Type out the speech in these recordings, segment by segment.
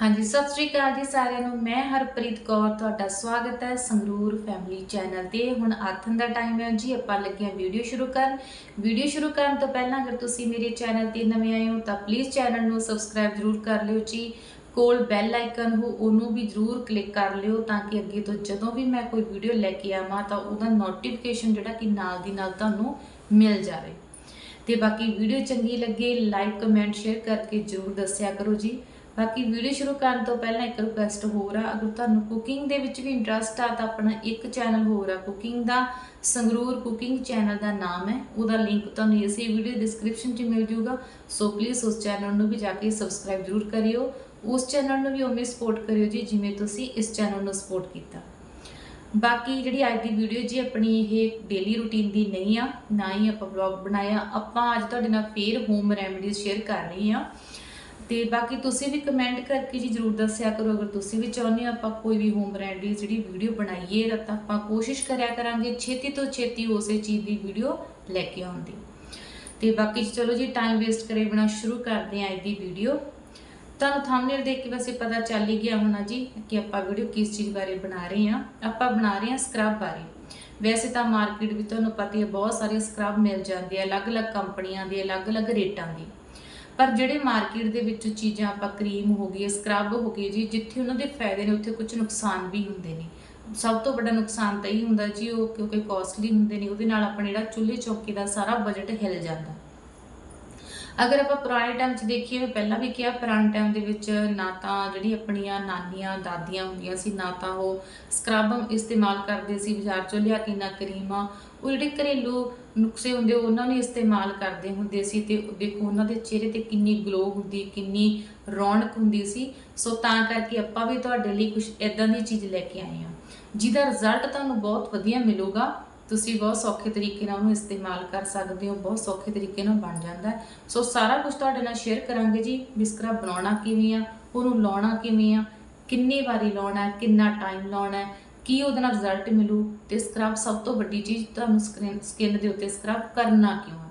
ਹਾਂਜੀ, ਸਤਿ ਸ੍ਰੀ ਅਕਾਲ ਜੀ ਸਾਰਿਆਂ ਨੂੰ। ਮੈਂ ਹਰਪ੍ਰੀਤ ਕੌਰ, ਤੁਹਾਡਾ ਸਵਾਗਤ ਹੈ ਸੰਗਰੂਰ ਫੈਮਿਲੀ ਚੈਨਲ ਤੇ। ਹੁਣ ਆਥਨ ਦਾ ਟਾਈਮ ਹੈ ਜੀ, ਆਪਾਂ ਲੱਗੇ ਹਾਂ ਵੀਡੀਓ ਸ਼ੁਰੂ ਕਰਨ। ਵੀਡੀਓ ਸ਼ੁਰੂ ਕਰਨ ਤੋਂ ਪਹਿਲਾਂ ਅਗਰ ਤੁਸੀਂ ਮੇਰੇ ਚੈਨਲ ਤੇ ਨਵੇਂ ਆਏ ਹੋ, ਤਾਂ ਪਲੀਜ਼ ਚੈਨਲ ਨੂੰ ਸਬਸਕ੍ਰਾਈਬ ਜ਼ਰੂਰ ਕਰ ਲਿਓ ਜੀ। ਕੋਲ ਬੈਲ ਆਈਕਨ ਹੋ, ਉਹਨੂੰ ਵੀ ਜ਼ਰੂਰ ਕਲਿੱਕ ਕਰ ਲਿਓ ਤਾਂ ਕਿ ਅੱਗੇ ਤੋਂ ਜਦੋਂ ਵੀ ਮੈਂ ਕੋਈ ਵੀਡੀਓ ਲੈ ਕੇ ਆਵਾਂ, ਤਾਂ ਉਹਦਾ ਨੋਟੀਫਿਕੇਸ਼ਨ ਜਿਹੜਾ ਕਿ ਨਾਲ ਦੀ ਨਾਲ ਤੁਹਾਨੂੰ ਮਿਲ ਜਾਵੇ। ਤੇ ਬਾਕੀ ਵੀਡੀਓ ਚੰਗੀ ਲੱਗੇ ਲਾਈਕ ਕਮੈਂਟ ਸ਼ੇਅਰ ਕਰਕੇ ਜਰੂਰ ਦੱਸਿਆ ਕਰੋ ਜੀ। ਬਾਕੀ ਵੀਡੀਓ ਸ਼ੁਰੂ ਕਰਨ ਤੋਂ ਪਹਿਲਾਂ ਇੱਕ ਰਿਕੁਐਸਟ ਹੋਰ ਆ। ਅਗਰ ਤੁਹਾਨੂੰ ਕੁਕਿੰਗ ਦੇ ਵਿੱਚ ਵੀ ਇੰਟਰਸਟ ਆ, ਤਾਂ ਆਪਣਾ ਇੱਕ ਚੈਨਲ ਹੋਰ ਆ। ਕੁਕਿੰਗ ਦਾ ਸੰਗਰੂਰ ਕੁਕਿੰਗ ਚੈਨਲ ਦਾ ਨਾਮ ਹੈ। ਉਹਦਾ ਲਿੰਕ ਤੁਹਾਨੂੰ ਇਸੇ ਵੀਡੀਓ ਡਿਸਕ੍ਰਿਪਸ਼ਨ 'ਚ ਮਿਲ ਜੂਗਾ ਸੋ ਪਲੀਜ਼ ਉਸ ਚੈਨਲ ਨੂੰ ਵੀ ਜਾ ਕੇ ਸਬਸਕ੍ਰਾਈਬ ਜ਼ਰੂਰ ਕਰਿਓ। ਉਸ ਚੈਨਲ ਨੂੰ ਵੀ ਉਵੇਂ ਸਪੋਰਟ ਕਰਿਓ ਜੀ, ਜਿਵੇਂ ਤੁਸੀਂ ਇਸ ਚੈਨਲ ਨੂੰ ਸਪੋਰਟ ਕੀਤਾ। ਬਾਕੀ ਜਿਹੜੀ ਅੱਜ ਦੀ ਵੀਡੀਓ ਜੀ, ਆਪਣੀ ਇਹ ਡੇਲੀ ਰੂਟੀਨ ਦੀ ਨਹੀਂ ਆ, ਨਾ ਹੀ ਆਪਾਂ ਵਲੌਗ ਬਣਾਇਆ। ਆਪਾਂ ਅੱਜ ਤੁਹਾਡੇ ਨਾਲ ਫੇਰ ਹੋਮ ਰੈਮਡੀਜ਼ ਸ਼ੇਅਰ ਕਰ ਰਹੀ ਹਾਂ। ਤੇ ਬਾਕੀ ਤੁਸੀਂ ਵੀ ਕਮੈਂਟ ਕਰਕੇ ਜੀ ਜਰੂਰ ਦੱਸਿਆ ਕਰੋ, ਅਗਰ ਤੁਸੀਂ ਵੀ ਚਾਹੁੰਦੇ ਹੋ ਆਪਾਂ ਕੋਈ ਵੀ ਹੋਮ ਰੈਮਡੀ ਜਿਹੜੀ ਵੀਡੀਓ ਬਣਾਈਏ, ਤਾਂ ਆਪਾਂ ਕੋਸ਼ਿਸ਼ ਕਰਿਆ ਕਰਾਂਗੇ ਛੇਤੀ ਤੋਂ ਛੇਤੀ ਉਸੇ ਚੀਜ਼ ਦੀ ਵੀਡੀਓ ਲੈ ਕੇ ਆਉਣ ਦੀ। ਤੇ ਬਾਕੀ ਚਲੋ ਜੀ ਟਾਈਮ ਵੇਸਟ ਕਰੇ ਬਿਨਾ ਸ਼ੁਰੂ ਕਰਦੇ ਹਾਂ ਅੱਜ ਦੀ ਵੀਡੀਓ ਤੁਹਾਨੂੰ ਥੰਬਨੇਲ ਦੇਖ ਕੇ ਵੈਸੇ ਪਤਾ ਚੱਲ ਹੀ ਗਿਆ ਹੋਣਾ ਜੀ ਕਿ ਆਪਾਂ ਵੀਡੀਓ ਕਿਸ ਚੀਜ਼ ਬਾਰੇ ਬਣਾ ਰਹੇ ਹਾਂ। ਆਪਾਂ ਬਣਾ ਰਹੇ ਹਾਂ ਸਕਰਬ ਬਾਰੇ। ਵੈਸੇ ਤਾਂ ਮਾਰਕੀਟ ਵਿੱਚ ਤੁਹਾਨੂੰ ਪਤਾ ਹੀ ਹੈ, ਬਹੁਤ ਸਾਰੇ ਸਕਰਬ ਮਿਲ ਜਾਂਦੇ ਆ, ਅਲੱਗ-ਅਲੱਗ ਕੰਪਨੀਆਂ ਦੇ, ਅਲੱਗ-ਅਲੱਗ ਰੇਟਾਂ ਦੀ। ਪਰ ਜਿਹੜੇ ਮਾਰਕੀਟ ਦੇ ਵਿੱਚ ਚੀਜ਼ਾਂ ਆਪਾਂ ਕਰੀਮ ਹੋ ਗਈ ਸਕਰਬ ਹੋ ਗਈ ਜੀ, ਜਿੱਥੇ ਉਹਨਾਂ ਦੇ ਫਾਇਦੇ ਨੇ, ਉੱਥੇ ਕੁਝ ਨੁਕਸਾਨ ਵੀ ਹੁੰਦੇ ਨੇ। ਸਭ ਤੋਂ ਵੱਡਾ ਨੁਕਸਾਨ ਤਾਂ ਇਹ ਹੁੰਦਾ ਜੀ, ਉਹ ਕਿਉਂਕਿ ਕਾਸਟਲੀ ਹੁੰਦੇ ਨੇ, ਉਹਦੇ ਨਾਲ ਆਪਣਾ ਜਿਹੜਾ ਚੁੱਲ੍ਹੇ ਚੌਕੇ ਦਾ ਸਾਰਾ ਬਜਟ ਹਿੱਲ ਜਾਂਦਾ। ਅਗਰ ਆਪਾਂ ਪੁਰਾਣੇ ਟਾਈਮ 'ਚ ਦੇਖੀਏ, ਮੈਂ ਪਹਿਲਾਂ ਵੀ ਕਿਹਾ, ਪੁਰਾਣੇ ਟਾਈਮ ਦੇ ਵਿੱਚ ਨਾ ਤਾਂ ਜਿਹੜੀ ਆਪਣੀਆਂ ਨਾਨੀਆਂ, ਦਾਦੀਆਂ ਹੁੰਦੀਆਂ ਸੀ, ਨਾ ਤਾਂ ਉਹ ਸਕਰਬ ਇਸਤੇਮਾਲ ਕਰਦੇ ਸੀ, ਬਾਜ਼ਾਰ ਚੋਂ ਲਿਆ ਕੇ, ਨਾ ਕਰੀਮਾਂ, ਉਹ ਜਿਹੜੇ ਘਰੇਲੂ ਨੁਕਸੇ ਹੁੰਦੇ, ਉਹਨਾਂ ਨੂੰ ਇਸਤੇਮਾਲ ਕਰਦੇ ਹੁੰਦੇ ਸੀ ਤੇ ਦੇਖੋ ਉਹਨਾਂ ਦੇ ਚਿਹਰੇ ਤੇ ਕਿੰਨੀ ਗਲੋ ਹੁੰਦੀ, ਕਿੰਨੀ ਰੌਣਕ ਹੁੰਦੀ ਸੀ। ਸੋ ਤਾਂ ਕਰਕੇ ਆਪਾਂ ਵੀ ਤੁਹਾਡੇ ਲਈ ਕੁਝ ਇਦਾਂ ਦੀ ਚੀਜ਼ ਲੈ ਕੇ ਆਏ ਹਾਂ। ਜਿਹਦਾ ਰਿਜ਼ਲਟ ਤੁਹਾਨੂੰ ਬਹੁਤ ਵਧੀਆ ਮਿਲੂਗਾ। ਤੁਸੀਂ ਬਹੁਤ ਸੌਖੇ ਤਰੀਕੇ ਨਾਲ ਉਹਨੂੰ ਇਸਤੇਮਾਲ ਕਰ ਸਕਦੇ ਹੋ, ਬਹੁਤ ਸੌਖੇ ਤਰੀਕੇ ਨਾਲ ਬਣ ਜਾਂਦਾ ਹੈ। ਸੋ ਸਾਰਾ ਕੁਝ ਤੁਹਾਡੇ ਨਾਲ ਸ਼ੇਅਰ ਕਰਾਂਗੇ ਜੀ, ਬਿਸਕਰਾ ਬਣਾਉਣਾ ਕਿਵੇਂ ਆ, ਉਹਨੂੰ ਲਾਉਣਾ ਕਿਵੇਂ ਆ, ਕਿੰਨੀ ਵਾਰੀ ਲਾਉਣਾ ਕਿੰਨਾ ਟਾਈਮ ਲਾਉਣਾ ਕੀ ਉਹਦੇ ਨਾਲ ਰਿਜ਼ਲਟ ਮਿਲੂ ਤੇ ਸਕਰਬ ਸਭ ਤੋਂ ਵੱਡੀ ਚੀਜ਼ ਤੁਹਾਨੂੰ ਸਕਿਨ ਦੇ ਉੱਤੇ ਸਕਰਬ ਕਰਨਾ ਕਿਉਂ ਹੈ?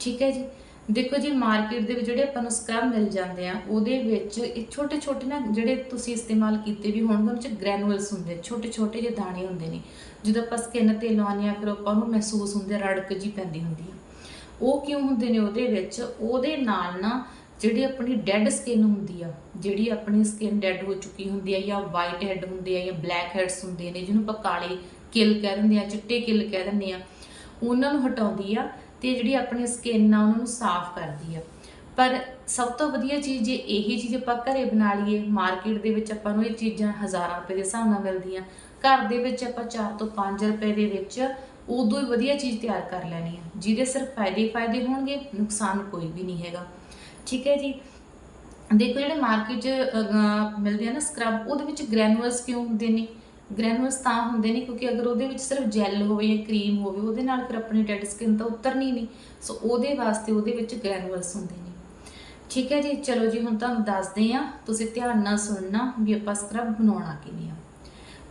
ਠੀਕ ਹੈ ਜੀ? ਦੇਖੋ ਜੀ ਮਾਰਕੀਟ ਦੇ ਵਿੱਚ ਜਿਹੜੇ ਆਪਾਂ ਨੂੰ ਸਕਰਬ ਮਿਲ ਜਾਂਦੇ ਆ, ਉਹਦੇ ਵਿੱਚ ਇਹ ਛੋਟੇ ਛੋਟੇ ਨਾ ਜਿਹੜੇ ਤੁਸੀਂ ਇਸਤੇਮਾਲ ਕੀਤੇ ਵੀ ਹੋਣਗੇ ਉਹਨਾਂ 'ਚ ਗ੍ਰੈਨੂਲਸ ਹੁੰਦੇ ਛੋਟੇ ਛੋਟੇ ਜਿਹੇ ਦਾਣੇ ਹੁੰਦੇ ਨੇ। ਜਦੋਂ ਆਪਾਂ ਸਕਿਨ ਤੇ ਲਾਉਂਦੇ ਆ, ਫਿਰ ਆਪਾਂ ਨੂੰ ਮਹਿਸੂਸ ਹੁੰਦੇ ਰੜਕ ਜੀ ਪੈਂਦੀ ਹੁੰਦੀ ਆ। ਉਹ ਕਿਉਂ ਹੁੰਦੇ ਨੇ ਉਹਦੇ ਵਿੱਚ? ਉਹਦੇ ਨਾਲ ਨਾ ਜਿਹੜੀ ਆਪਣੀ ਡੈੱਡ ਸਕਿਨ ਹੁੰਦੀ ਆ, ਜਿਹੜੀ ਆਪਣੀ ਸਕਿਨ ਡੈੱਡ ਹੋ ਚੁੱਕੀ ਹੁੰਦੀ ਆ ਜਾਂ ਵਾਈਟ ਹੈਡ ਹੁੰਦੇ ਆ ਜਾਂ ਬਲੈਕ ਹੈਡਸ ਹੁੰਦੇ ਨੇ, ਜਿਹਨੂੰ ਆਪਾਂ ਕਾਲੇ ਕਿਲ ਕਹਿ ਦਿੰਦੇ ਆ, ਚਿੱਟੇ ਕਿਲ ਕਹਿ ਦਿੰਦੇ ਆ, ਉਹਨਾਂ ਨੂੰ ਹਟਾਉਂਦੀ ਆ ਤੇ ਜਿਹੜੀ ਆਪਣੀ ਸਕਿਨ ਆ ਉਹਨਾਂ ਨੂੰ ਸਾਫ਼ ਕਰਦੀ ਆ। ਪਰ ਸਭ ਤੋਂ ਵਧੀਆ ਚੀਜ਼ ਜੇ ਇਹੀ ਚੀਜ਼ ਆਪਾਂ ਘਰੇ ਬਣਾ ਲਈਏ ਮਾਰਕੀਟ ਦੇ ਵਿੱਚ ਆਪਾਂ ਨੂੰ ਇਹ ਚੀਜ਼ਾਂ ਹਜ਼ਾਰਾਂ ਰੁਪਏ ਦੇ ਹਿਸਾਬ ਨਾਲ ਮਿਲਦੀਆਂ, ਘਰ ਦੇ ਵਿੱਚ ਆਪਾਂ 4 ਤੋਂ 5 ਰੁਪਏ ਦੇ ਵਿੱਚ ਉਦੋਂ ਹੀ ਵਧੀਆ ਚੀਜ਼ ਤਿਆਰ ਕਰ ਲੈਣੀ ਆ, ਜਿਹਦੇ ਸਿਰਫ ਫਾਇਦੇ ਹੀ ਫਾਇਦੇ ਹੋਣਗੇ, ਨੁਕਸਾਨ ਕੋਈ ਵੀ ਨਹੀਂ ਹੈਗਾ। ਠੀਕ ਹੈ ਜੀ। ਦੇਖੋ ਜਿਹੜੇ ਮਾਰਕੀਟ 'ਚ ਮਿਲਦੇ ਆ ਨਾ ਸਕਰਬ ਉਹਦੇ ਵਿੱਚ ਗ੍ਰੈਨੂਲਸ ਕਿਉਂ ਹੁੰਦੇ ਨੇ? ਗ੍ਰੈਨੂਲਸ ਤਾਂ ਹੁੰਦੇ ਨੇ ਕਿਉਂਕਿ ਅਗਰ ਉਹਦੇ ਵਿੱਚ ਸਿਰਫ ਜੈਲ ਹੋਵੇ ਜਾਂ ਕਰੀਮ ਹੋਵੇ, ਉਹਦੇ ਨਾਲ ਫਿਰ ਆਪਣੀ ਡੈਡ ਸਕਿਨ ਤਾਂ ਉਤਰਨੀ ਨਹੀਂ। ਸੋ ਉਹਦੇ ਵਾਸਤੇ ਉਹਦੇ ਵਿੱਚ ਗ੍ਰੈਨੂਲਸ ਹੁੰਦੇ ਨੇ। ਠੀਕ ਹੈ ਜੀ, ਚਲੋ ਜੀ, ਹੁਣ ਤੁਹਾਨੂੰ ਦੱਸਦੇ ਆ ਤੁਸੀਂ ਧਿਆਨ ਨਾਲ ਸੁਣਨਾ ਵੀ ਆਪਾਂ ਸਕਰਬ ਬਣਾਉਣਾ ਕਿਵੇਂ ਆ।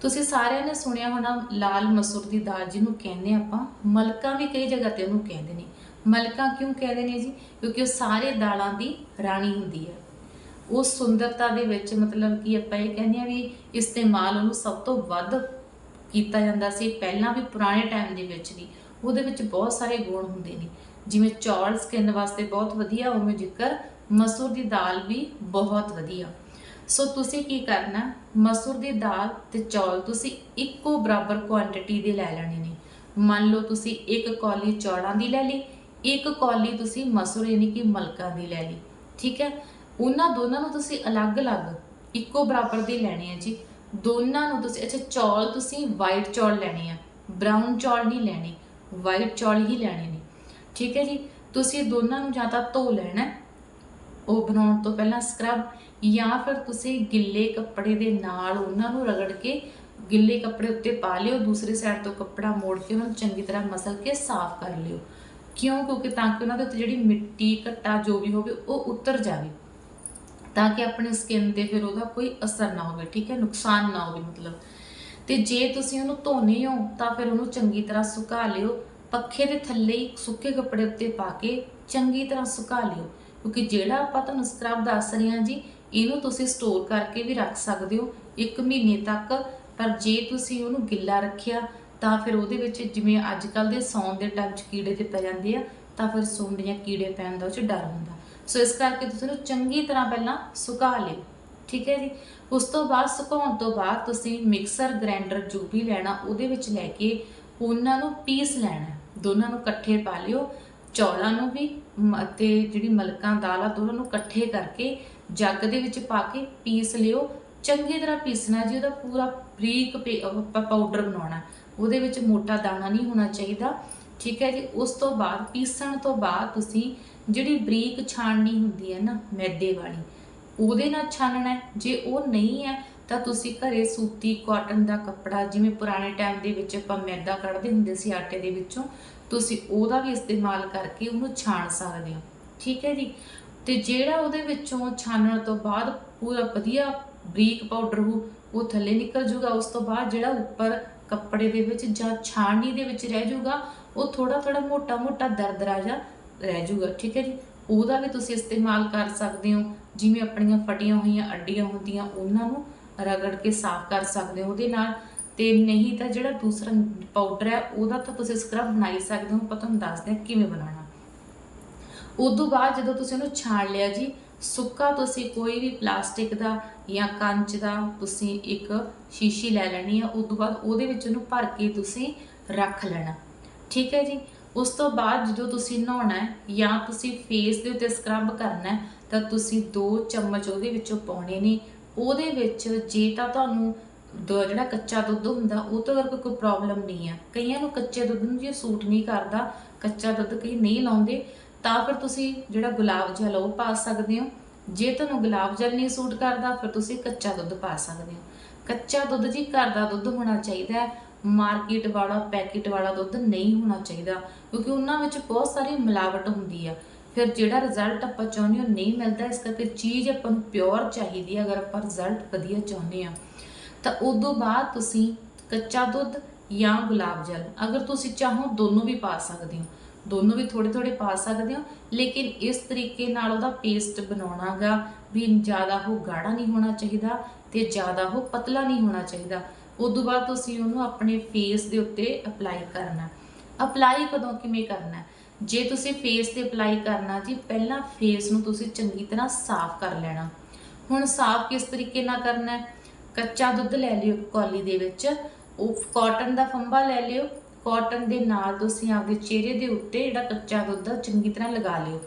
ਤੁਸੀਂ ਸਾਰਿਆਂ ਨੇ ਸੁਣਿਆ ਹੋਣਾ ਲਾਲ ਮਸੂਰ ਦੀ ਦਾਲ ਜਿਹਨੂੰ ਕਹਿੰਦੇ ਆਪਾਂ, ਮਲਕਾ ਵੀ ਕਈ ਜਗ੍ਹਾ ਤੇ ਉਹਨੂੰ ਕਹਿੰਦੇ ਨੇ। ਮਲਕਾ ਕਿਉਂ ਕਹਿੰਦੇ ਨੇ ਜੀ? ਕਿਉਂਕਿ ਉਹ ਸਾਰੇ ਦਾਲਾਂ ਦੀ ਰਾਣੀ ਹੁੰਦੀ ਹੈ। ਉਹ ਸੁੰਦਰਤਾ ਦੇ ਵਿੱਚ ਮਤਲਬ ਕਿ ਆਪਾਂ ਇਹ ਕਹਿੰਦੇ ਆ ਵੀ ਇਸਤੇਮਾਲ ਉਹਨੂੰ ਸਭ ਤੋਂ ਵੱਧ ਕੀਤਾ ਜਾਂਦਾ ਸੀ, ਪਹਿਲਾਂ ਵੀ ਪੁਰਾਣੇ ਟਾਈਮ ਦੇ ਵਿੱਚ ਵੀ। ਉਹਦੇ ਵਿੱਚ ਬਹੁਤ ਸਾਰੇ ਗੁਣ ਹੁੰਦੇ ਨੇ। ਜਿਵੇਂ ਚੌਲ ਸਕਿਨ ਵਾਸਤੇ ਬਹੁਤ ਵਧੀਆ, ਉਵੇਂ ਜ਼ਿਕਰ, ਮਸੂਰ ਦੀ ਦਾਲ ਵੀ ਬਹੁਤ ਵਧੀਆ। ਸੋ ਤੁਸੀਂ ਕੀ ਕਰਨਾ? ਮਸੂਰ ਦੀ ਦਾਲ ਤੇ ਚੌਲ ਤੁਸੀਂ ਇੱਕੋ ਬਰਾਬਰ ਕੁਆਂਟੀਟੀ ਦੇ ਲੈ ਲੈਣੇ ਨੇ। ਮੰਨ ਲਓ ਤੁਸੀਂ ਇੱਕ ਕੌਲੀ ਚੌਲਾਂ ਦੀ ਲੈ ਲਈ ਇੱਕ ਕੌਲੀ ਤੁਸੀਂ ਮਸੁਰ ਯਾਨੀ ਕਿ ਮਲਕਾ ਦੀ ਲੈ ਲਈ, ਠੀਕ ਹੈ? ਉਹਨਾਂ ਦੋਨਾਂ ਨੂੰ ਤੁਸੀਂ ਅਲੱਗ-ਅਲੱਗ, ਇੱਕੋ ਬਰਾਬਰ ਦੇ ਲੈਣੇ ਆ ਜੀ। ਦੋਨਾਂ ਨੂੰ ਤੁਸੀਂ, ਅੱਛਾ, ਚੌਲ ਤੁਸੀਂ ਵਾਈਟ ਚੌਲ ਲੈਣੇ ਆ। ਬ੍ਰਾਊਨ ਚੌਲ ਨਹੀਂ ਲੈਣੇ ਵਾਈਟ ਚੌਲ ਹੀ ਲੈਣੇ ਨੇ। ਠੀਕ ਹੈ ਜੀ? ਤੁਸੀਂ ਦੋਨਾਂ ਨੂੰ ਜਾਂ ਤਾਂ ਧੋ ਲੈਣਾ, ਉਹ ਬਣਾਉਣ ਤੋਂ ਪਹਿਲਾਂ ਸਕਰਬ ਜਾਂ ਫਿਰ ਤੁਸੀਂ ਗਿੱਲੇ ਕੱਪੜੇ ਦੇ ਨਾਲ ਉਹਨਾਂ ਨੂੰ ਰਗੜ ਕੇ ਗਿੱਲੇ ਕੱਪੜੇ ਉੱਤੇ ਪਾ ਲਿਓ, ਦੂਸਰੇ ਸਾਈਡ ਤੋਂ ਕੱਪੜਾ ਮੋੜ ਕੇ ਉਹਨਾਂ ਨੂੰ ਚੰਗੀ ਤਰ੍ਹਾਂ ਮਸਲ ਕੇ ਸਾਫ਼ ਕਰ ਲਿਓ। ਕਿਉਂ? ਕਿਉਂਕਿ ਤਾਂ ਕਿ ਉਹਨਾਂ ਦੇ ਉੱਤੇ ਜਿਹੜੀ ਮਿੱਟੀ, ਘੱਟਾ ਜੋ ਵੀ ਹੋਵੇ, ਉਹ ਉਤਰ ਜਾਵੇ। ਤਾਂ ਕਿ ਆਪਣੀ ਸਕਿਨ ਤੇ ਫਿਰ ਉਹਦਾ ਕੋਈ ਅਸਰ ਨਾ ਹੋਵੇ, ਠੀਕ ਹੈ? ਨੁਕਸਾਨ ਨਾ ਹੋਵੇ ਮਤਲਬ। ਤੇ ਜੇ ਤੁਸੀਂ ਉਹਨੂੰ ਧੋਨੇ ਹੋ ਤਾਂ ਫਿਰ ਉਹਨੂੰ ਚੰਗੀ ਤਰ੍ਹਾਂ ਸੁਕਾ ਲਿਓ। ਪੱਖੇ ਦੇ ਥੱਲੇ ਹੀ ਸੁੱਕੇ ਕੱਪੜੇ ਉੱਤੇ ਪਾ ਕੇ ਚੰਗੀ ਤਰ੍ਹਾਂ ਸੁਕਾ ਲਿਓ। ਕਿਉਂਕਿ ਜਿਹੜਾ ਆਪਾਂ ਤੁਹਾਨੂੰ ਸਕਰਬ ਦੱਸ ਰਹੇ ਹਾਂ ਜੀ, ਇਹਨੂੰ ਤੁਸੀਂ ਸਟੋਰ ਕਰਕੇ ਵੀ ਰੱਖ ਸਕਦੇ ਹੋ 1 ਮਹੀਨੇ ਤੱਕ। ਪਰ ਜੇ ਤੁਸੀਂ ਉਹਨੂੰ ਗਿੱਲਾ ਰੱਖਿਆ ਤਾਂ ਫਿਰ ਉਹਦੇ ਵਿੱਚ ਜਿਵੇਂ ਅੱਜ ਕੱਲ ਦੇ ਸੌਣ ਦੇ ਟਾਈਮ 'ਚ ਕੀੜੇ ਤੇ ਪੈ ਜਾਂਦੇ ਆ, ਤਾਂ ਫਿਰ ਸੌਣ ਦੀਆਂ ਕੀੜੇ ਪੈਣ ਦਾ ਉਹ 'ਚ ਡਰ ਹੁੰਦਾ। ਸੋ ਇਸ ਕਰਕੇ ਤੁਸੀਂ ਉਹਨੂੰ ਚੰਗੀ ਤਰ੍ਹਾਂ ਪਹਿਲਾਂ ਸੁਕਾ ਲਿਓ, ਠੀਕ ਹੈ ਜੀ? ਉਸ ਤੋਂ ਬਾਅਦ, ਸੁਕਾਉਣ ਤੋਂ ਬਾਅਦ ਤੁਸੀਂ ਮਿਕਸਰ ਗ੍ਰਾਈਂਡਰ ਜੋ ਵੀ ਲੈਣਾ, ਉਹਦੇ ਵਿੱਚ ਲੈ ਕੇ ਉਹਨਾਂ ਨੂੰ ਪੀਸ ਲੈਣਾ। ਦੋਨਾਂ ਨੂੰ ਇਕੱਠੇ ਪਾ ਲਿਓ, ਚੌਲਾਂ ਨੂੰ ਵੀ ਅਤੇ ਜਿਹੜੀ ਮਲਕਾਂ ਦਾਲ ਆ, ਦੋਨਾਂ ਨੂੰ ਇਕੱਠੇ ਕਰਕੇ ਜੱਗ ਦੇ ਵਿੱਚ ਪਾ ਕੇ ਪੀਸ ਲਿਓ। ਚੰਗੀ ਤਰ੍ਹਾਂ ਪੀਸਣਾ ਜੀ, ਉਹਦਾ ਪੂਰਾ ਬਰੀਕ ਪਾਊਡਰ ਬਣਾਉਣਾ। ਉਹਦੇ ਵਿੱਚ ਮੋਟਾ ਦਾਣਾ ਨਹੀਂ ਹੋਣਾ ਚਾਹੀਦਾ, ਠੀਕ ਹੈ ਜੀ? ਉਸ ਤੋਂ ਬਾਅਦ, ਪੀਸਣ ਤੋਂ ਬਾਅਦ ਤੁਸੀਂ ਜਿਹੜੀ ਬਰੀਕ ਛਾਣਨੀ ਹੁੰਦੀ ਹੈ ਨਾ, ਮੈਦੇ ਵਾਲੀ, ਉਹਦੇ ਨਾਲ ਛਾਨਣਾ ਜੇ ਉਹ ਨਹੀਂ ਹੈ, ਤਾਂ ਤੁਸੀਂ ਘਰੇ ਸੂਤੀ ਕਾਟਨ ਦਾ ਕੱਪੜਾ, ਜਿਵੇਂ ਪੁਰਾਣੇ ਟਾਈਮ ਦੇ ਵਿੱਚ ਆਪਾਂ ਮੈਦਾ ਕੱਢਦੇ ਹੁੰਦੇ ਸੀ ਆਟੇ ਦੇ ਵਿੱਚੋਂ, ਤੁਸੀਂ ਉਹਦਾ ਵੀ ਇਸਤੇਮਾਲ ਕਰਕੇ ਉਹਨੂੰ ਛਾਣ ਸਕਦੇ ਹੋ, ਠੀਕ ਹੈ ਜੀ? ਤੇ ਜਿਹੜਾ ਉਹਦੇ ਵਿੱਚੋਂ ਛਾਨਣ ਤੋਂ ਬਾਅਦ ਪੂਰਾ ਵਧੀਆ ਬਰੀਕ ਪਾਊਡਰ ਹੋ ਉਹ ਥੱਲੇ ਨਿਕਲ ਜੂਗਾ। ਉਸ ਤੋਂ ਬਾਅਦ ਜਿਹੜਾ ਉੱਪਰ ਕੱਪੜੇ ਦੇ ਵਿੱਚ ਜਾਂ ਛਾਣਨੀ ਦੇ ਵਿੱਚ ਰਹਿ ਜੂਗਾ ਉਹ ਥੋੜਾ ਥੋੜਾ ਮੋਟਾ ਮੋਟਾ ਦਰਦਰਾ ਜਿਹਾ ਰਹਿ ਜੂਗਾ ਠੀਕ ਹੈ ਜੀ? ਉਹਦਾ ਵੀ ਤੁਸੀਂ ਇਸਤੇਮਾਲ ਕਰ ਸਕਦੇ ਹੋ, ਜਿਵੇਂ ਆਪਣੀਆਂ ਫਟੀਆਂ ਹੋਈਆਂ, ਅੱਡੀਆਂ ਹੁੰਦੀਆਂ, ਉਹਨਾਂ ਨੂੰ ਰਗੜ ਕੇ ਸਾਫ਼ ਕਰ ਸਕਦੇ ਹੋ ਉਹਦੇ ਨਾਲ। ਤੇ ਨਹੀਂ ਤਾਂ ਜਿਹੜਾ ਦੂਸਰਾ ਪਾਊਡਰ ਹੈ, ਉਹਦਾ ਤਾਂ ਤੁਸੀਂ ਸਕਰਬ ਬਣਾਈ ਸਕਦੇ ਹੋ, ਆਪਾਂ ਤੁਹਾਨੂੰ ਦੱਸਦੇ ਹਾਂ ਕਿਵੇਂ ਬਣਾਉਣਾ। ਉਦੋਂ ਬਾਅਦ ਜਦੋਂ ਤੁਸੀਂ ਉਹਨੂੰ ਛਾਣ ਲਿਆ ਜੀ ਸੁੱਕਾ ਤੁਸੀਂ ਕੋਈ ਵੀ ਪਲਾਸਟਿਕ ਦਾ ਜਾਂ ਕੰਚ ਦਾ ਤੁਸੀਂ ਇੱਕ ਸ਼ੀਸ਼ੀ ਲੈ ਲੈਣੀ ਆ ਤੋਂ ਬਾਅਦ ਉਹਦੇ ਵਿੱਚ ਉਹਨੂੰ ਭਰ ਕੇ ਤੁਸੀਂ ਰੱਖ ਲੈਣਾ। ਠੀਕ ਹੈ ਜੀ? ਉਸ ਤੋਂ ਬਾਅਦ ਜਦੋਂ ਤੁਸੀਂ ਨਹਾਉਣਾ ਹੈ ਜਾਂ ਤੁਸੀਂ ਫੇਸ ਦੇ ਉੱਤੇ ਸਕਰਬ ਕਰਨਾ ਹੈ, ਤਾਂ ਤੁਸੀਂ 2 ਚਮਚ ਉਹਦੇ ਵਿੱਚੋਂ ਪਾਉਣੇ ਨੇ। ਉਹਦੇ ਵਿੱਚ ਜੇ ਤਾਂ ਤੁਹਾਨੂੰ ਜਿਹੜਾ ਕੱਚਾ ਦੁੱਧ ਹੁੰਦਾ, ਉਹ ਤੋਂ ਅਗਰ ਕੋਈ ਪ੍ਰੋਬਲਮ ਨਹੀਂ ਹੈ ਕਈਆਂ ਨੂੰ ਕੱਚੇ ਦੁੱਧ ਨੂੰ ਜੇ ਸੂਟ ਨਹੀਂ ਕਰਦਾ, ਕੱਚਾ ਦੁੱਧ ਕਈ ਨਹੀਂ ਲਾਉਂਦੇ ਤਾਂ ਫਿਰ ਤੁਸੀਂ ਜਿਹੜਾ ਗੁਲਾਬ ਜਲ ਉਹ ਪਾ ਸਕਦੇ ਹੋ। ਜੇ ਤੁਹਾਨੂੰ ਗੁਲਾਬ ਜਲ ਨਹੀਂ ਸੂਟ ਕਰਦਾ, ਫਿਰ ਤੁਸੀਂ ਕੱਚਾ ਦੁੱਧ ਪਾ ਸਕਦੇ ਹੋ। ਕੱਚਾ ਦੁੱਧ ਜੀ, ਘਰ ਦਾ ਦੁੱਧ ਹੋਣਾ ਚਾਹੀਦਾ ਹੈ। ਮਾਰਕੀਟ ਵਾਲਾ, ਪੈਕੇਟ ਵਾਲਾ ਦੁੱਧ ਨਹੀਂ ਹੋਣਾ ਚਾਹੀਦਾ, ਕਿਉਂਕਿ ਉਹਨਾਂ ਵਿੱਚ ਬਹੁਤ ਸਾਰੀ ਮਿਲਾਵਟ ਹੁੰਦੀ ਆ। ਫਿਰ ਜਿਹੜਾ ਰਿਜ਼ਲਟ ਆਪਾਂ ਚਾਹੁੰਦੇ ਹੋ, ਨਹੀਂ ਮਿਲਦਾ, ਇਸ ਕਰਕੇ ਚੀਜ਼ ਆਪਾਂ ਨੂੰ ਪਿਓਰ ਚਾਹੀਦੀ ਹੈ ਅਗਰ ਆਪਾਂ ਰਿਜ਼ਲਟ ਵਧੀਆ ਚਾਹੁੰਦੇ ਆ। ਤਾਂ ਉਦੋਂ ਬਾਅਦ ਤੁਸੀਂ ਕੱਚਾ ਦੁੱਧ ਜਾਂ ਗੁਲਾਬ ਜਲ, ਅਗਰ ਤੁਸੀਂ ਚਾਹੋ, ਦੋਨੋਂ ਵੀ ਪਾ ਸਕਦੇ ਹੋ। ਦੋਨੋਂ ਵੀ ਥੋੜੇ ਥੋੜੇ ਪਾ ਸਕਦੇ ਹੋ, ਲੇਕਿਨ ਇਸ ਤਰੀਕੇ ਨਾਲ ਉਹਦਾ ਪੇਸਟ ਬਣਾਉਣਾਗਾ ਵੀ ਜ਼ਿਆਦਾ ਉਹ ਗਾੜਾ ਨਹੀਂ ਹੋਣਾ ਚਾਹੀਦਾ ਤੇ ਜ਼ਿਆਦਾ ਉਹ ਪਤਲਾ ਨਹੀਂ ਹੋਣਾ ਚਾਹੀਦਾ। ਉਦੋਂ ਬਾਅਦ ਤੁਸੀਂ ਉਹਨੂੰ ਆਪਣੇ ਫੇਸ ਦੇ ਉੱਤੇ ਅਪਲਾਈ ਕਰਨਾ। ਅਪਲਾਈ ਕਦੋਂ ਕਿਵੇਂ ਕਰਨਾ? ਜੇ ਤੁਸੀਂ ਫੇਸ ਤੇ ਅਪਲਾਈ ਕਰਨਾ ਜੀ, ਪਹਿਲਾਂ ਫੇਸ ਨੂੰ ਤੁਸੀਂ ਚੰਗੀ ਤਰ੍ਹਾਂ ਸਾਫ਼ ਕਰ ਲੈਣਾ। ਹੁਣ ਸਾਫ਼ ਕਿਸ ਤਰੀਕੇ ਨਾਲ ਕਰਨਾ? ਕੱਚਾ ਦੁੱਧ ਲੈ ਲਿਓ ਕੌਲੀ ਦੇ ਵਿੱਚ, ਉਹ ਕਾਟਨ ਦਾ ਫੰਬਾ ਲੈ ਲਿਓ ਕਾਟਨ ਦੇ ਨਾਲ ਤੁਸੀਂ ਆਪਦੇ ਚਿਹਰੇ ਦੇ ਉੱਤੇ ਜਿਹੜਾ ਕੱਚਾ ਦੁੱਧ ਚੰਗੀ ਤਰ੍ਹਾਂ ਲਗਾ ਲਿਓ।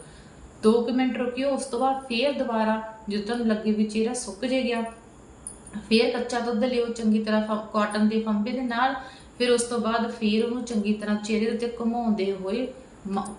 2 ਮਿੰਟ ਰੁਕਿਓ, ਉਸ ਤੋਂ ਬਾਅਦ ਫੇਰ ਦੁਬਾਰਾ ਜਦੋਂ ਤੁਹਾਨੂੰ ਲੱਗੇ ਵੀ ਚਿਹਰਾ ਸੁੱਕ ਜੇ ਗਿਆ, ਫੇਰ ਕੱਚਾ ਦੁੱਧ ਲਿਓ ਚੰਗੀ ਤਰ੍ਹਾਂ ਕਾਟਨ ਦੇ ਫੰਬੇ ਦੇ ਨਾਲ, ਫਿਰ ਉਸ ਤੋਂ ਬਾਅਦ ਫੇਰ ਉਹਨੂੰ ਚੰਗੀ ਤਰ੍ਹਾਂ ਚਿਹਰੇ ਦੇ ਉੱਤੇ ਘੁਮਾਉਂਦੇ ਹੋਏ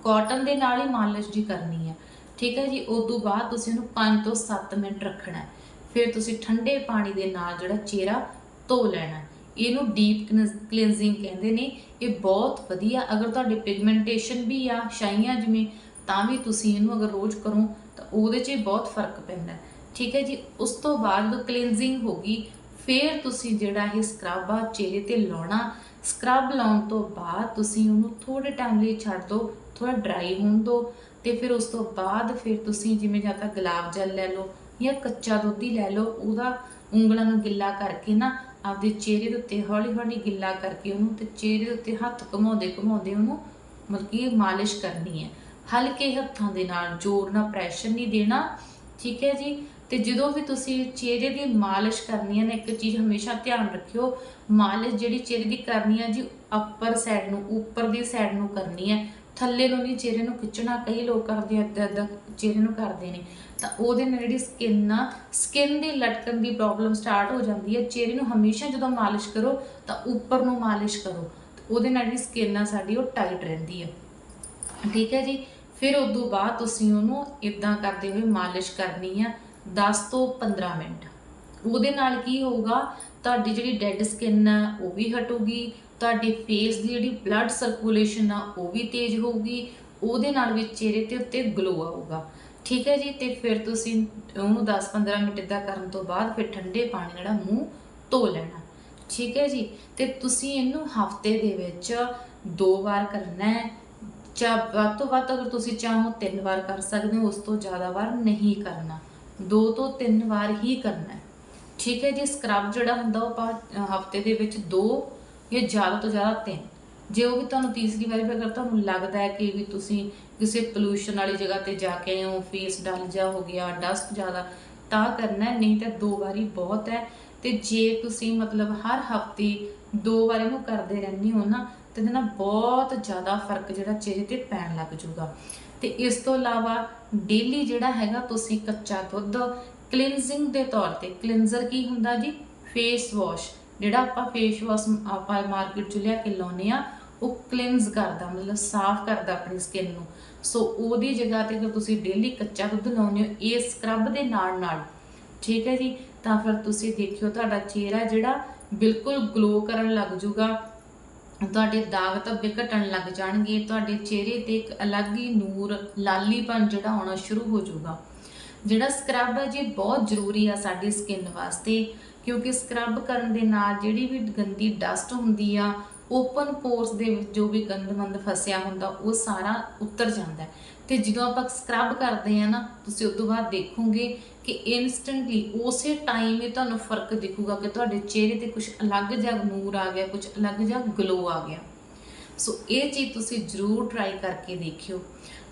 ਕਾਟਨ ਦੇ ਨਾਲ ਹੀ ਮਾਲਿਸ਼ ਜੀ ਕਰਨੀ ਹੈ ਠੀਕ ਹੈ ਜੀ, ਉਸ ਤੋਂ ਬਾਅਦ ਤੁਸੀਂ ਉਹਨੂੰ 5 ਤੋਂ 7 ਮਿੰਟ ਰੱਖਣਾ ਹੈ। ਫਿਰ ਤੁਸੀਂ ਠੰਡੇ ਪਾਣੀ ਦੇ ਨਾਲ ਜਿਹੜਾ ਚਿਹਰਾ ਧੋ ਲੈਣਾ ਇਹਨੂੰ ਡੀਪ ਕਲੀਨਜ਼ਿੰਗ ਕਹਿੰਦੇ ਨੇ। ਇਹ ਬਹੁਤ ਵਧੀਆ, ਅਗਰ ਤੁਹਾਡੇ ਪਿਗਮੈਂਟੇਸ਼ਨ ਵੀ ਆ ਛਾਈਆਂ ਜਿਵੇਂ, ਤਾਂ ਵੀ ਤੁਸੀਂ ਇਹਨੂੰ ਅਗਰ ਰੋਜ਼ ਕਰੋ, ਤਾਂ ਉਹਦੇ 'ਚ ਬਹੁਤ ਫ਼ਰਕ ਪੈਂਦਾ। ਠੀਕ ਹੈ ਜੀ, ਉਸ ਤੋਂ ਬਾਅਦ ਕਲੀਨਜ਼ਿੰਗ ਹੋ ਗਈ, ਫਿਰ ਤੁਸੀਂ ਜਿਹੜਾ ਇਹ ਸਕਰਬ ਆ ਚਿਹਰੇ ਤੇ ਲਾਉਣਾ। ਸਕਰਬ ਲਾਉਣ ਤੋਂ ਬਾਅਦ ਤੁਸੀਂ ਉਹਨੂੰ ਥੋੜੇ ਟਾਈਮ ਲਈ ਛੱਡ ਦਿਓ ਥੋੜਾ ਡਰਾਈ ਹੋਣ ਦਿਓ ਤੇ ਫਿਰ ਉਸ ਤੋਂ ਬਾਅਦ ਫਿਰ ਤੁਸੀਂ ਜਿਵੇਂ ਜਾਂ ਤਾਂ ਗੁਲਾਬ ਜਲ ਲੈ ਲਓ ਜਾਂ ਕੱਚਾ ਦੁੱਧ ਹੀ ਲੈ ਲਓ, ਉਹਦਾ ਉਂਗਲਾਂ ਨੂੰ ਗਿੱਲਾ ਕਰਕੇ ਨਾ ਆਪਦੇ ਚਿਹਰੇ ਦੇ ਉੱਤੇ ਹੌਲੀ ਹੌਲੀ ਗਿੱਲਾ ਕਰਕੇ ਉਹਨੂੰ ਤੇ ਚਿਹਰੇ ਦੇ ਉੱਤੇ ਹੱਥ ਘੁਮਾਉਂਦੇ ਘੁਮਾਉਂਦੇ ਉਹਨੂੰ ਮਤਲਬ ਕਿ ਮਾਲਿਸ਼ ਕਰਨੀ ਹੈ। ਹਲਕੇ ਹੱਥਾਂ ਦੇ ਨਾਲ ਜ਼ੋਰ ਨਾਲ ਪ੍ਰੈਸ਼ਰ ਨਹੀਂ ਦੇਣਾ, ਠੀਕ ਹੈ ਜੀ? ਤੇ ਜਦੋਂ ਵੀ ਤੁਸੀਂ ਚਿਹਰੇ ਦੀ ਮਾਲਿਸ਼ ਕਰਨੀ ਹੈ ਨਾ, ਇੱਕ ਚੀਜ਼ ਹਮੇਸ਼ਾ ਧਿਆਨ ਰੱਖਿਓ, ਮਾਲਿਸ਼ ਜਿਹੜੀ ਚਿਹਰੇ ਦੀ ਕਰਨੀ ਹੈ ਜੀ ਅੱਪਰ ਸਾਈਡ ਨੂੰ, ਉੱਪਰ ਦੀ ਸਾਈਡ ਨੂੰ ਕਰਨੀ ਹੈ। ਥੱਲੇ ਨੂੰ ਨਹੀਂ, ਚਿਹਰੇ ਨੂੰ ਖਿੱਚਣਾ, ਕਈ ਲੋਕ ਕਰਦੇ ਆ ਏਦਾਂ ਏਦਾਂ ਚਿਹਰੇ ਨੂੰ ਕਰਦੇ ਨੇ। ਤਾਂ ਉਹਦੇ ਨਾਲ ਜਿਹੜੀ ਸਕਿਨ ਆ ਸਕਿਨ ਦੀ ਲਟਕਣ ਦੀ ਪ੍ਰੋਬਲਮ ਸਟਾਰਟ ਹੋ ਜਾਂਦੀ ਹੈ, ਚਿਹਰੇ ਨੂੰ ਹਮੇਸ਼ਾ ਜਦੋਂ ਮਾਲਿਸ਼ ਕਰੋ ਤਾਂ ਉੱਪਰ ਨੂੰ ਮਾਲਿਸ਼ ਕਰੋ ਉਹਦੇ ਨਾਲ ਜਿਹੜੀ ਸਕਿਨ ਆ ਸਾਡੀ ਉਹ ਟਾਈਟ ਰਹਿੰਦੀ ਹੈ। ਠੀਕ ਹੈ ਜੀ? ਫਿਰ ਉਦੋਂ ਬਾਅਦ ਤੁਸੀਂ ਉਹਨੂੰ ਇਦਾਂ ਕਰਦੇ ਹੋਏ ਮਾਲਿਸ਼ ਕਰਨੀ ਆ 10 ਤੋਂ 15 ਮਿੰਟ। ਉਹਦੇ ਨਾਲ ਕੀ ਹੋਊਗਾ, ਤੁਹਾਡੀ ਜਿਹੜੀ ਡੈੱਡ ਸਕਿਨ ਆ ਉਹ ਵੀ ਹਟੂਗੀ, ਤੁਹਾਡੇ ਫੇਸ ਦੀ ਜਿਹੜੀ ਬਲੱਡ ਸਰਕੂਲੇਸ਼ਨ ਆ ਉਹ ਵੀ ਤੇਜ਼ ਹੋਊਗੀ, ਉਹਦੇ ਨਾਲ ਵੀ ਚਿਹਰੇ ਤੇ ਉੱਤੇ ਗਲੋ ਆਊਗਾ। ਠੀਕ ਹੈ ਜੀ, ਤੇ ਫਿਰ ਤੁਸੀਂ ਉਹਨੂੰ 10-15 ਮਿੰਟ ਦਾ ਕਰਨ ਤੋਂ ਬਾਅਦ ਫਿਰ ਠੰਡੇ ਪਾਣੀ ਨਾਲ ਮੂੰਹ ਧੋ ਲੈਣਾ। ਠੀਕ ਹੈ ਜੀ, ਤੇ ਤੁਸੀਂ ਇਹਨੂੰ ਹਫ਼ਤੇ ਦੇ ਵਿੱਚ ਦੋ ਵਾਰ ਕਰਨਾ ਹੈ, ਜਾਂ ਵੱਧ ਤੋਂ ਵੱਧ ਅਗਰ ਤੁਸੀਂ ਚਾਹੋ ਤਿੰਨ ਵਾਰ ਕਰ ਸਕਦੇ ਹੋ, ਉਸ ਤੋਂ ਜ਼ਿਆਦਾ ਵਾਰ ਨਹੀਂ ਕਰਨਾ। ਦੋ ਤੋਂ ਤਿੰਨ ਵਾਰ ਹੀ ਕਰਨਾ ਹੈ। ਠੀਕ ਹੈ ਜੀ ਸਕਰਬ ਜਿਹੜਾ ਹੁੰਦਾ ਉਹ ਆਪਾਂ ਹਫ਼ਤੇ ਦੇ ਵਿੱਚ ਦੋ ਜਾਂ ਜ਼ਿਆਦਾ ਤੋਂ ਜ਼ਿਆਦਾ ਤਿੰਨ। ਜੇ ਉਹ ਵੀ ਤੁਹਾਨੂੰ ਤੀਸਰੀ ਵਾਰੀ ਫਿਰ ਅਗਰ ਤੁਹਾਨੂੰ ਲੱਗਦਾ ਹੈ ਕਿ ਵੀ ਤੁਸੀਂ ਕਿਸੇ ਪੋਲੂਸ਼ਨ ਵਾਲੀ ਜਗ੍ਹਾ ਤੇ ਜਾ ਕੇ ਆਏ ਫੇਸ ਡਲ ਜਾ ਹੋ ਗਿਆ ਡਸਟ ਜ਼ਿਆਦਾ, ਤਾਂ ਕਰਨਾ ਨਹੀਂ ਤਾਂ ਦੋ ਵਾਰੀ ਬਹੁਤ ਹੈ। ਤੇ ਜੇ ਤੁਸੀਂ ਮਤਲਬ ਹਰ ਹਫ਼ਤੇ ਦੋ ਵਾਰ ਇਹਨੂੰ ਕਰਦੇ ਰਹਿੰਦੇ ਹੋ ਨਾ, ਤੇ ਇਹਦੇ ਨਾਲ ਬਹੁਤ ਜ਼ਿਆਦਾ ਫ਼ਰਕ ਜਿਹੜਾ ਚਿਹਰੇ ਤੇ ਪੈਣ ਲੱਗ ਜਾਊਗਾ। ਤੇ ਇਸ ਤੋਂ ਇਲਾਵਾ ਡੇਲੀ ਜਿਹੜਾ ਹੈਗਾ, ਤੁਸੀਂ ਕੱਚਾ ਦੁੱਧ ਕਲੀਨਜ਼ਿੰਗ ਦੇ ਤੌਰ ਤੇ ਕਲੀਨਜ਼ਰ ਕੀ ਹੁੰਦਾ ਜੀ? ਫੇਸ ਵਾਸ਼ ਜਿਹੜਾ ਆਪਾਂ ਫੇਸ ਵਾਸ਼ ਆਪਾਂ ਮਾਰਕੀਟ 'ਚ ਲਿਆ ਕੇ ਲਾਉਨੇ ਆ ਉਹ ਕਲੀਨਜ਼ ਕਰਦਾ, ਮਤਲਬ ਸਾਫ਼ ਕਰਦਾ ਆਪਣੀ ਸਕਿਨ ਨੂੰ। ਸੋ ਉਹਦੀ ਜਗ੍ਹਾ ਤੇ ਜੇ ਤੁਸੀਂ ਡੇਲੀ ਕੱਚਾ ਦੁੱਧ ਲਾਉਂਦੇ ਹੋ, ਇਹ ਸਕਰਬ ਦੇ ਨਾਲ ਨਾਲ। ਠੀਕ ਹੈ ਜੀ? ਤਾਂ ਫਿਰ ਤੁਸੀਂ ਦੇਖਿਓ, ਤੁਹਾਡਾ ਚਿਹਰਾ ਜਿਹੜਾ ਬਿਲਕੁਲ ਗਲੋ ਕਰਨ ਲੱਗ ਜਾਊਗਾ ਤੁਹਾਡੇ ਦਾਗ ਧੱਬੇ ਘਟਣ ਲੱਗ ਜਾਣਗੇ। ਤੁਹਾਡੇ ਚਿਹਰੇ ਤੇ ਇੱਕ ਅਲੱਗ ਹੀ ਨੂਰ ਲਾਲੀਪਨ ਜਿਹੜਾ ਆਉਣਾ ਸ਼ੁਰੂ ਹੋ ਜਾਊਗਾ ਜਿਹੜਾ ਸਕਰਬ ਹੈ ਜੀ ਬਹੁਤ ਜ਼ਰੂਰੀ ਆ ਸਾਡੀ ਸਕਿਨ ਵਾਸਤੇ। ਕਿਉਂਕਿ ਸਕਰਬ ਕਰਨ ਦੇ ਨਾਲ ਜਿਹੜੀ ਵੀ ਗੰਦੀ ਡਸਟ ਹੁੰਦੀ ਆ ਓਪਨ ਪੋਰਸ ਦੇ ਵਿੱਚ ਜੋ ਵੀ ਗੰਦਮੰਦ ਫਸਿਆ ਹੁੰਦਾ, ਉਹ ਸਾਰਾ ਉਤਰ ਜਾਂਦਾ ਹੈ। ਤੇ ਜਦੋਂ ਆਪਾਂ ਸਕਰਬ ਕਰਦੇ ਆ ਨਾ, ਤੁਸੀਂ ਉਸ ਤੋਂ ਬਾਅਦ ਦੇਖੋਗੇ ਕਿ ਇਨਸਟੈਂਟਲੀ ਉਸੇ ਟਾਈਮ ਹੀ ਤੁਹਾਨੂੰ ਫ਼ਰਕ ਦਿਖੂਗਾ ਕਿ ਤੁਹਾਡੇ ਚਿਹਰੇ ਤੇ ਕੁਝ ਅਲੱਗ ਜਿਹਾ ਨੂਰ ਆ ਗਿਆ ਕੁਝ ਅਲੱਗ ਜਿਹਾ ਗਲੋ ਆ ਗਿਆ। ਸੋ ਇਹ ਚੀਜ਼ ਤੁਸੀਂ ਜ਼ਰੂਰ ਟਰਾਈ ਕਰਕੇ ਦੇਖਿਓ।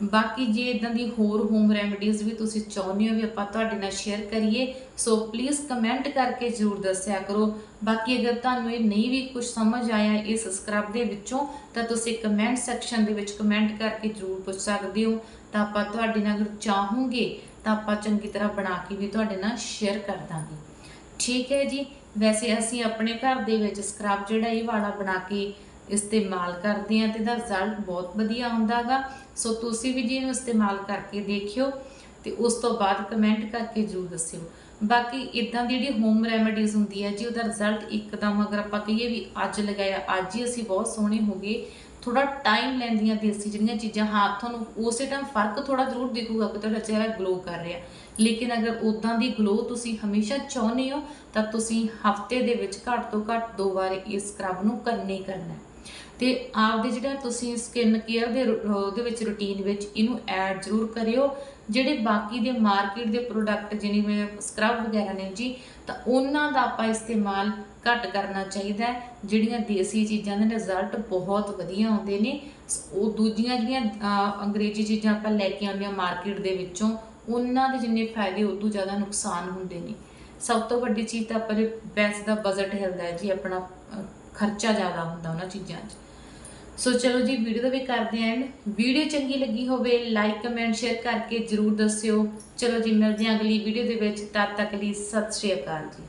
ਬਾਕੀ ਜੇ ਇਦਾਂ ਦੀ ਹੋਰ ਹੋਮ ਰੈਮਡੀਜ਼ ਵੀ ਤੁਸੀਂ ਚਾਹੁੰਦੇ ਹੋ ਵੀ ਆਪਾਂ ਤੁਹਾਡੇ ਨਾਲ ਸ਼ੇਅਰ ਕਰੀਏ, ਸੋ ਪਲੀਜ਼ ਕਮੈਂਟ ਕਰਕੇ ਜ਼ਰੂਰ ਦੱਸਿਆ ਕਰੋ। ਬਾਕੀ ਅਗਰ ਤੁਹਾਨੂੰ ਇਹ ਨਹੀਂ ਵੀ ਕੁਝ ਸਮਝ ਆਇਆ ਇਸ ਸਕਰਬ ਦੇ ਵਿੱਚੋਂ, ਤਾਂ ਤੁਸੀਂ ਕਮੈਂਟ ਸੈਕਸ਼ਨ ਦੇ ਵਿੱਚ ਕਮੈਂਟ ਕਰਕੇ ਜ਼ਰੂਰ ਪੁੱਛ ਸਕਦੇ ਹੋ। ਤਾਂ ਆਪਾਂ ਤੁਹਾਡੇ ਨਾਲ ਅਗਰ ਚਾਹੋਗੇ, ਤਾਂ ਆਪਾਂ ਚੰਗੀ ਤਰ੍ਹਾਂ ਬਣਾ ਕੇ ਵੀ ਤੁਹਾਡੇ ਨਾਲ ਸ਼ੇਅਰ ਕਰ ਦਾਂਗੇ। ਠੀਕ ਹੈ ਜੀ। ਵੈਸੇ ਅਸੀਂ ਆਪਣੇ ਘਰ ਦੇ ਵਿੱਚ ਸਕਰਬ ਜਿਹੜਾ ਇਹ ਵਾਲਾ ਬਣਾ ਕੇ ਇਸਤੇਮਾਲ ਕਰਦੇ ਆ ਤੇ ਦਾ ਰਿਜ਼ਲਟ ਬਹੁਤ ਵਧੀਆ ਆਉਂਦਾਗਾ। ਸੋ ਤੁਸੀਂ ਵੀ ਜੀ ਇਹਨੂੰ ਇਸਤੇਮਾਲ ਕਰਕੇ ਦੇਖਿਓ ਤੇ ਉਸ ਤੋਂ ਬਾਅਦ ਕਮੈਂਟ ਕਰਕੇ ਜਰੂਰ ਦੱਸਿਓ। ਬਾਕੀ ਇਦਾਂ ਦੀ ਜਿਹੜੀ ਹੋਮ ਰੈਮੇਡੀਜ਼ ਹੁੰਦੀ ਹੈ ਜੀ, ਉਹਦਾ ਰਿਜ਼ਲਟ ਇੱਕਦਮ ਅਗਰ ਆਪਾਂ ਕਹੀਏ ਵੀ ਅੱਜ ਲਗਾਇਆ, ਅੱਜ ਹੀ ਅਸੀਂ ਬਹੁਤ ਸੋਹਣੇ ਹੋ ਗਏ। ਥੋੜਾ ਟਾਈਮ ਲੈਂਦੀਆਂ ਦੇਸੀ ਜਿਹੜੀਆਂ ਚੀਜ਼ਾਂ, ਹਾਂ, ਤੁਹਾਨੂੰ ਉਸੇ ਟਾਈਮ ਫ਼ਰਕ ਥੋੜਾ ਜ਼ਰੂਰ ਦਿਖੂਗਾ ਕਿ ਤੁਹਾਡਾ ਚਿਹਰਾ ਗਲੋ ਕਰ ਰਿਹਾ। ਲੇਕਿਨ ਅਗਰ ਉਦਾਂ ਦੀ ਗਲੋ ਤੁਸੀਂ ਹਮੇਸ਼ਾ ਚਾਹੁੰਦੇ ਹੋ, ਤਾਂ ਤੁਸੀਂ ਹਫ਼ਤੇ ਦੇ ਵਿੱਚ ਘੱਟ ਤੋਂ ਘੱਟ ਦੋ ਵਾਰ ਇਸ ਸਕਰਬ ਨੂੰ ਕਰਨਾ ਕਰਨਾ। ਹੈ ਤੇ ਆਪਦੇ ਜਿਹੜਾ ਤੁਸੀਂ ਸਕਿਨ ਕੇਅਰ ਦੇ ਉਹਦੇ ਵਿੱਚ ਰੁਟੀਨ ਵਿੱਚ ਇਹਨੂੰ ਐਡ ਜ਼ਰੂਰ ਕਰਿਓ। ਜਿਹੜੇ ਬਾਕੀ ਦੇ ਮਾਰਕੀਟ ਦੇ ਪ੍ਰੋਡਕਟ ਜਿਵੇਂ ਸਕਰਬ ਵਗੈਰਾ ਨੇ ਜੀ, ਤਾਂ ਉਹਨਾਂ ਦਾ ਆਪਾਂ ਇਸਤੇਮਾਲ ਘੱਟ ਕਰਨਾ ਚਾਹੀਦਾ ਜਿਹੜੀਆਂ ਦੇਸੀ ਚੀਜ਼ਾਂ ਦੇ ਰਿਜ਼ਲਟ ਬਹੁਤ ਵਧੀਆ ਆਉਂਦੇ ਨੇ। ਸ- ਉਹ ਦੂਜੀਆਂ ਜਿਹੜੀਆਂ ਅੰਗਰੇਜ਼ੀ ਚੀਜ਼ਾਂ ਆਪਾਂ ਲੈ ਕੇ ਆਉਂਦੇ ਆ ਮਾਰਕੀਟ ਦੇ ਵਿੱਚੋਂ, ਉਹਨਾਂ ਦੇ ਜਿੰਨੇ ਫਾਇਦੇ ਉਦੋਂ ਜ਼ਿਆਦਾ ਨੁਕਸਾਨ ਹੁੰਦੇ ਨੇ। ਸਭ ਤੋਂ ਵੱਡੀ ਚੀਜ਼ ਤਾਂ ਆਪਣੇ ਪੈਸੇ ਦਾ ਬਜਟ ਹਿਲਦਾ ਹੈ ਜੀ ਆਪਣਾ ਖਰਚਾ ਜ਼ਿਆਦਾ ਹੁੰਦਾ ਉਹਨਾਂ ਚੀਜ਼ਾਂ 'ਚ। ਸੋ ਚਲੋ ਜੀ ਵੀਡੀਓ ਦਾ ਵੀ ਕਰਦੇ ਆਂ ਵੀਡੀਓ ਚੰਗੀ ਲੱਗੀ ਹੋਵੇ ਲਾਈਕ ਕਮੈਂਟ ਸ਼ੇਅਰ ਕਰਕੇ ਜਰੂਰ ਦੱਸਿਓ। ਚਲੋ ਜੀ, ਮਿਲਦੇ ਹਾਂ ਅਗਲੀ ਵੀਡੀਓ ਦੇ ਵਿੱਚ। ਤਦ ਤੱਕ ਲਈ ਸਤਿ ਸ਼੍ਰੀ ਅਕਾਲ ਜੀ।